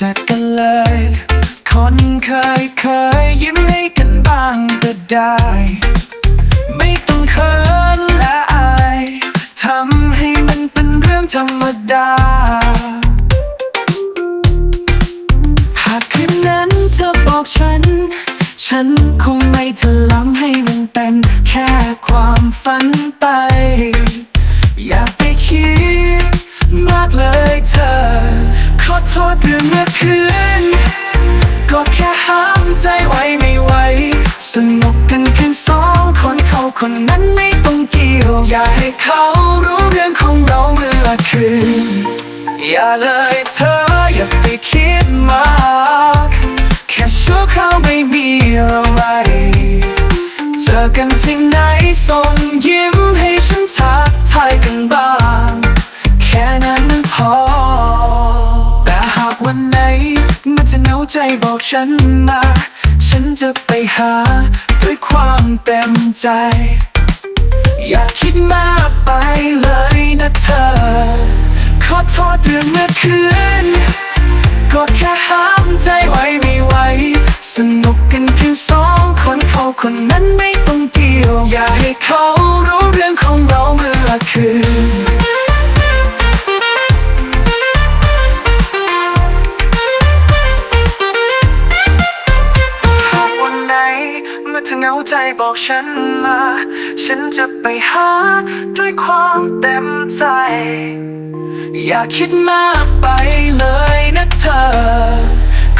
จักกันเลย คนเคยเคยยิ้มให้กันบ้างก็ได้ ไม่ต้องเขินและอายทำให้มันเป็นเรื่องธรรมดา หากคืนนั้นเธอบอกฉัน ฉันคงไม่ถลำให้มันเป็นแค่ความฝันไป อยาไขอโทษเรื่องเมื่อคืน ก็แค่ห้ามใจไว้ไม่ไหว สนุกกันเพียงสองคนเขาคนนั้นไม่ต้องเกี่ยวอย่าให้เขารู้เรื่องของเราเมื่อคืน อย่าเลยเธออย่าไปคิดมาก แค่ชั่วคราวไม่มีอะไรเจอกันที่ไหนส่งยิ้มให้ฉันทักทายกันบ้าง ใจบอกฉันมา ฉันจะไปหาด้วยความเต็มใจ อย่าคิดมากไปเลยนะเธอ ขอโทษเรื่องเมื่อคืน ก็แค่ห้ามใจไว้ไม่ไหว สนุกกันเพียงสองคนเขาคนนั้นไม่ต้องเกี่ยว อย่าให้เขารู้เรื่องของเราเมื่อคืน ใจบอกฉันมา ฉันจะไปหาด้วยความเต็มใจ อย่าคิดมากไปเลยนะเธอ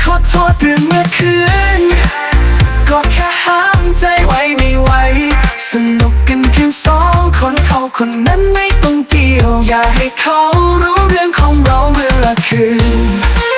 ขอโทษเรื่องเมื่อคืน ก็แค่ห้ามใจไว้ไม่ไหว สนุกกันเพียงสองคนเขาคนนั้นไม่ต้องเกี่ยว อย่าให้เขารู้เรื่องของเราเมื่อคืน